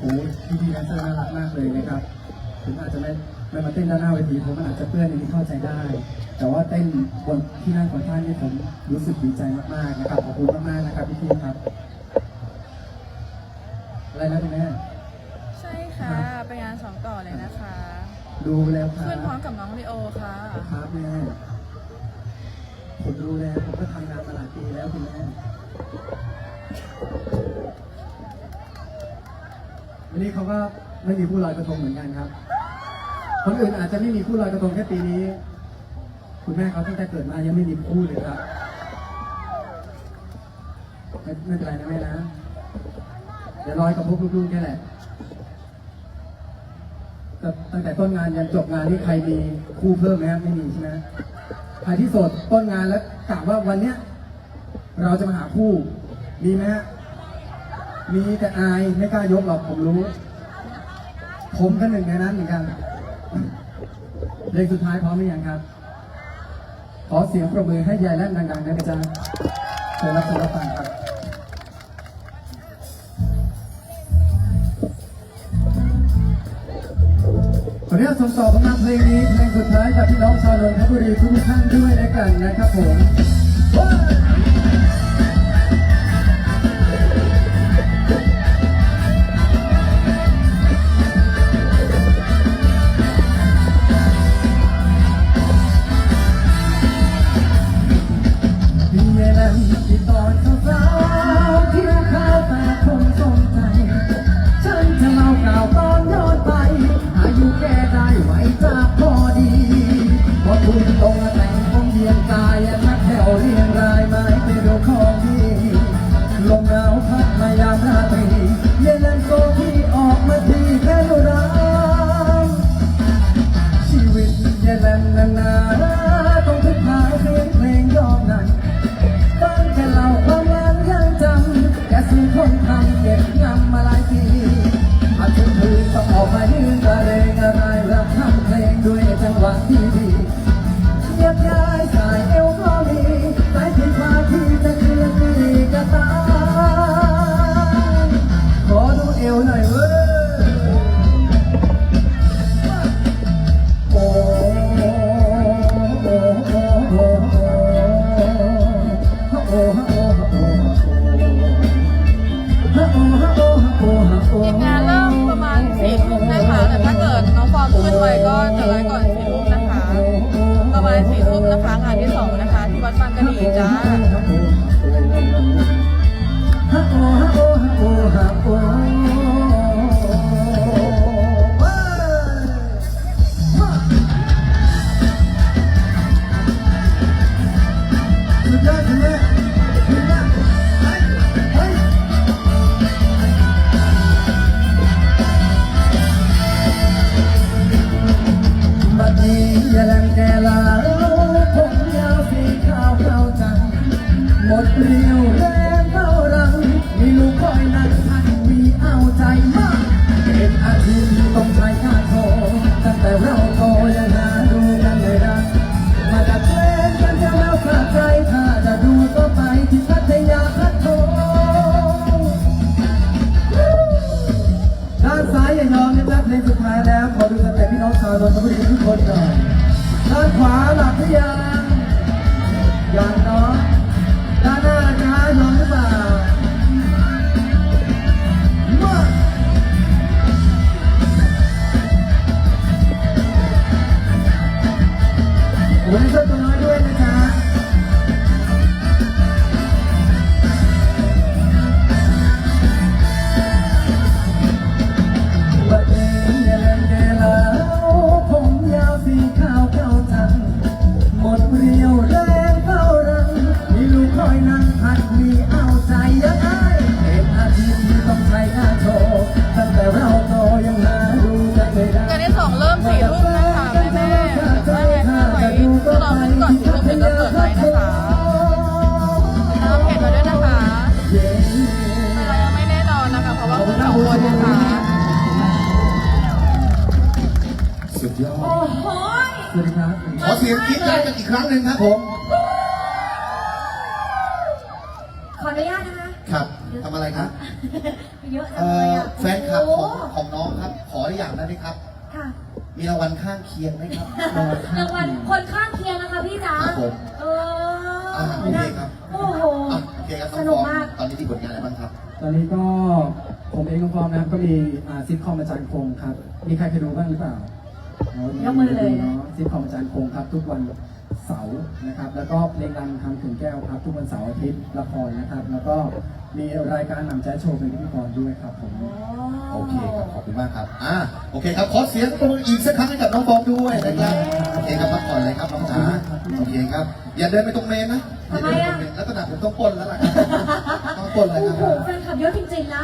โอ้พี่พี่แดนเซอร์น่ารักมากเลยนะครับถึงอาจจะไม่ไม่มาเต้นด้านหน้าเวทีผมอาจจะเพื่อนในที่เข้าใจได้ แต่ว่าเต้นบนที่นั่งของท่านนี่ผมรู้สึกดีใจมากๆนะครับขอบคุณมากๆนะครับพี่พี่ครับอะไรนะคุณแม่ใช่ค่ะไปงานสองต่อเลยนะคะ ดูแล้วครัพื่อนพร้อมกับน้องวิโอค่ะครับแม่ผมดูแลผมก็ทำงานมาหลายปีแล้วคุณแม่ วันนี้เขาก็ไม่มีคู่ลอยกระทงเหมือนกันครับ คนอื่นอาจจะไม่มีคู่ลอยกระทงแค่ปีนี้ คุณแม่เขาตั้งแต่เกิดมายังไม่มีคู่เลยครับ ไม่ไม่เป็นไรนะแม่นะเดี๋ยวลอยกับพวกลูกๆแค่แหละตั้งแต่ต้นงานยันจบงานนี่ใครมีคู่เพิ่มไหมครับไม่มีใช่ไหมใครที่สดต้นงานแล้วกะว่าวันเนี้ยเราจะมาหาคู่มีไหมฮะ มีแต่อายไม่กล้ายกหรอกผมรู้ ผมก็หนึ่งในนั้นเหมือนกันเพลงสุดท้ายพร้อมหรือยังครับ ขอเสียงประมือให้ยายแล่นดังๆได้ไหมจ๊ะเชิญรับชมรับฟังครับขออนุญาตส่งต่อผลงานเพลงนี้เพลงสุดท้ายจากพี่น้องชาวนนทบุรีทุกท่านด้วยแล้วกันนะครับผม ด้วยจังหวะที่เยียบย้ายสายเอว ขึ้นไวก็จะไลฟ์ก่อนสี่ทุ่มนะคะประมาณสี่ทุ่มนะคะงานที่สองนะคะที่วัดบางกะดีจ้าฮักโอฮักโอฮักโอฮักโอ หมดเรี่ยวแรงเท่ารังมีลูกคอยนั่งพันมีเอาใจมากเป็นอาชีพต้องใช้ค่าโทตั้งแต่เราโตยังหาดูกันไม่ได้มาจากเล่นกันจะแล้วสะใจถ้าจะดูก็ไปที่พัทยาพัทโทด้านซ้ายอย่ายอมนะครับเพลงสุดท้ายแล้วขอดูสเต็ปพี่น้องชาวนนทบุรีทุกคนหน่อยด้านขวาหลับหรือยังยังเนาะ ด้ สวัสดีครับขอเสียงกรี๊ดได้กันอีกครั้งหนึ่งครับผม ขออนุญาตนะคะครับทำอะไรครับ เยอะจัเอ่งเลยออะแฟนคลับของโอ้โหของน้องครับ ขออย่างได้ไหมครับ ค่ะมีรางวัลข้างเคียงไหมครับ รางวัลคนข้างเคียงนะคะพี่จ๋าครับผมเออ่าอโอเคครับ โอ้โห อะโอเคครับน้สองนุฟกองมาก ตอนนี้มีผลงานอะไรบ้างครับ ตอนนี้ก็ผมเองน้องฟอมนะครับก็มีอ่าซิทคอมอาจารย์คงครับ มีใครเคยดูบ้างหรือเปล่า อ๋อยกมือเลยเนาะซิทคอมอาจารย์คงครับทุกวันเสาร์นะครับ แล้วก็เพลงดังทำถึงแก้วครับ ทุกวันเสาร์อาทิตย์ละครนะครับ แล้วก็มีรายการนำแจ๊สโชว์เป็นพิธีกรด้วยครับผมโอเคครับขอบคุณมากครับอ่าโอเคครับขอเสียงปรบมืออีกสักครั้งให้กับน้องฟองด้วยนะครับโอเคครับพักผ่อนเลยครับน้องจ๋าโอเคครับ อย่าเดินไปตรงเมนนะทำไมอะย่าเดินปตรงเนลักษณะผมต้องปล้นแล้วล่ะครับต้องปล้นเลยโอ้ครับโหแฟนคลับเยอะจริงๆนะ